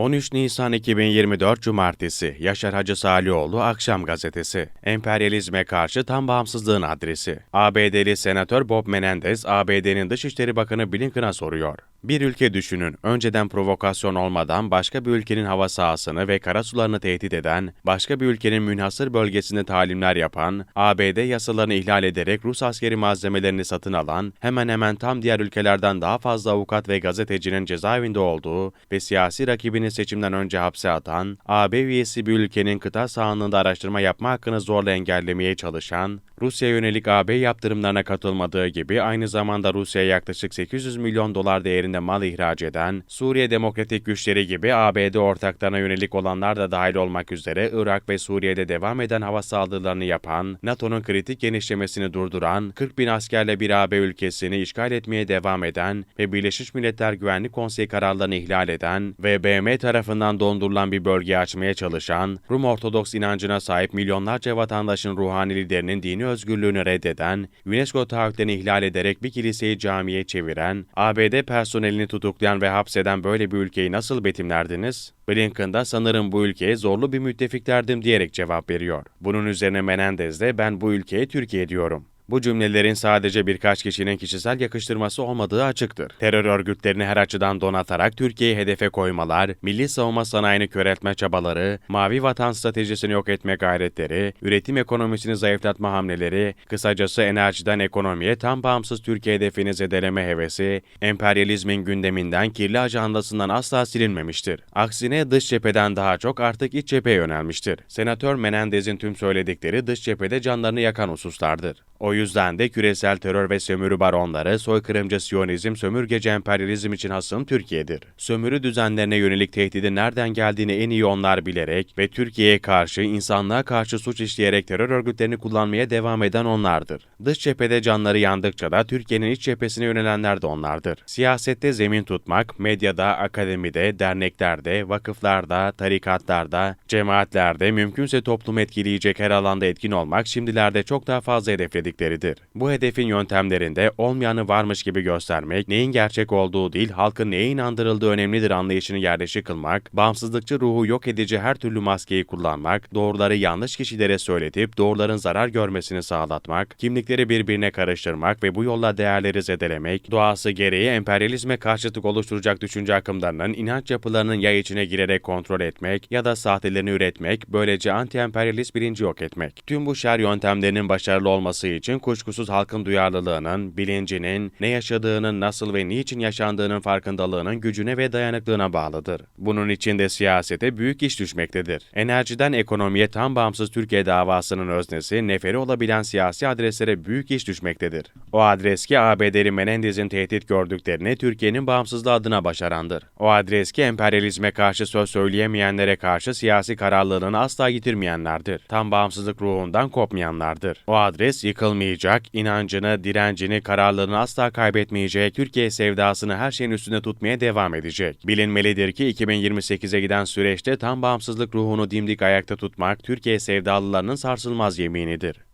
13 Nisan 2024 Cumartesi Yaşar Hacı Salioğlu Akşam Gazetesi Emperyalizme karşı tam bağımsızlığın adresi ABD'li Senatör Bob Menendez, ABD'nin Dışişleri Bakanı Blinken'a soruyor. Bir ülke düşünün, önceden provokasyon olmadan başka bir ülkenin hava sahasını ve karasularını tehdit eden, başka bir ülkenin münhasır bölgesinde talimler yapan, ABD yasalarını ihlal ederek Rus askeri malzemelerini satın alan, hemen hemen tam diğer ülkelerden daha fazla avukat ve gazetecinin cezaevinde olduğu ve siyasi rakibini seçimden önce hapse atan, AB üyesi bir ülkenin kıta sahanlığında araştırma yapma hakkını zorla engellemeye çalışan, Rusya yönelik AB yaptırımlarına katılmadığı gibi aynı zamanda Rusya'ya yaklaşık 800 milyon dolar değerinde mal ihraç eden, Suriye Demokratik Güçleri gibi ABD ortaklarına yönelik olanlar da dahil olmak üzere Irak ve Suriye'de devam eden hava saldırılarını yapan, NATO'nun kritik genişlemesini durduran, 40 bin askerle bir AB ülkesini işgal etmeye devam eden ve Birleşmiş Milletler Güvenlik Konseyi kararlarını ihlal eden ve BM tarafından dondurulan bir bölge açmaya çalışan, Rum Ortodoks inancına sahip milyonlarca vatandaşın ruhani liderinin dini özgürlüğünü reddeden, UNESCO taahhütlerini ihlal ederek bir kiliseyi camiye çeviren, ABD personelini tutuklayan ve hapseden böyle bir ülkeyi nasıl betimlerdiniz? Blinken da sanırım bu ülkeye zorlu bir müttefiklerdim diyerek cevap veriyor. Bunun üzerine Menendez de ben bu ülkeye Türkiye diyorum. Bu cümlelerin sadece birkaç kişinin kişisel yakıştırması olmadığı açıktır. Terör örgütlerini her açıdan donatarak Türkiye'yi hedefe koymalar, milli savunma sanayini köreltme çabaları, mavi vatan stratejisini yok etme gayretleri, üretim ekonomisini zayıflatma hamleleri, kısacası enerjiden ekonomiye tam bağımsız Türkiye hedefini zedeleme hevesi, emperyalizmin gündeminden kirli ajandasından asla silinmemiştir. Aksine dış cepheden daha çok artık iç cepheye yönelmiştir. Senatör Menendez'in tüm söyledikleri dış cephede canlarını yakan hususlardır. O yüzden de küresel terör ve sömürü baronları, soykırımcı siyonizm, sömürgeci emperyalizm için hasım Türkiye'dir. Sömürü düzenlerine yönelik tehdidin nereden geldiğini en iyi onlar bilerek ve Türkiye'ye karşı, insanlığa karşı suç işleyerek terör örgütlerini kullanmaya devam eden onlardır. Dış cephede canları yandıkça da Türkiye'nin iç cephesine yönelenler de onlardır. Siyasette zemin tutmak, medyada, akademide, derneklerde, vakıflarda, tarikatlarda, cemaatlerde, mümkünse toplumu etkileyecek her alanda etkin olmak şimdilerde çok daha fazla hedefledik dedikleridir. Bu hedefin yöntemlerinde olmayanı varmış gibi göstermek, neyin gerçek olduğu değil, halkın neye inandırıldığı önemlidir anlayışını yerleşik kılmak, bağımsızlıkçı ruhu yok edici her türlü maskeyi kullanmak, doğruları yanlış kişilere söyletip doğruların zarar görmesini sağlatmak, kimlikleri birbirine karıştırmak ve bu yolla değerleri zedelemek, doğası gereği emperyalizme karşıtlık oluşturacak düşünce akımlarının inanç yapılarının yay içine girerek kontrol etmek ya da sahtelerini üretmek, böylece anti-emperyalist bilinci yok etmek. Tüm bu şer yöntemlerinin başarılı olması için kuşkusuz halkın duyarlılığının, bilincinin, ne yaşadığının, nasıl ve niçin yaşandığının farkındalığının gücüne ve dayanıklığına bağlıdır. Bunun için de siyasete büyük iş düşmektedir. Enerjiden ekonomiye tam bağımsız Türkiye davasının öznesi, neferi olabilen siyasi adreslere büyük iş düşmektedir. O adres ki ABD'li Menendez'in tehdit gördüklerini Türkiye'nin bağımsızlığı adına başarandır. O adres ki emperyalizme karşı söz söyleyemeyenlere karşı siyasi kararlılığını asla yitirmeyenlerdir. Tam bağımsızlık ruhundan kopmayanlardır. O adres yıkılmayacak, inancını, direncini, kararlılığını asla kaybetmeyecek, Türkiye sevdasını her şeyin üstünde tutmaya devam edecek. Bilinmelidir ki 2028'e giden süreçte tam bağımsızlık ruhunu dimdik ayakta tutmak Türkiye sevdalılarının sarsılmaz yeminidir.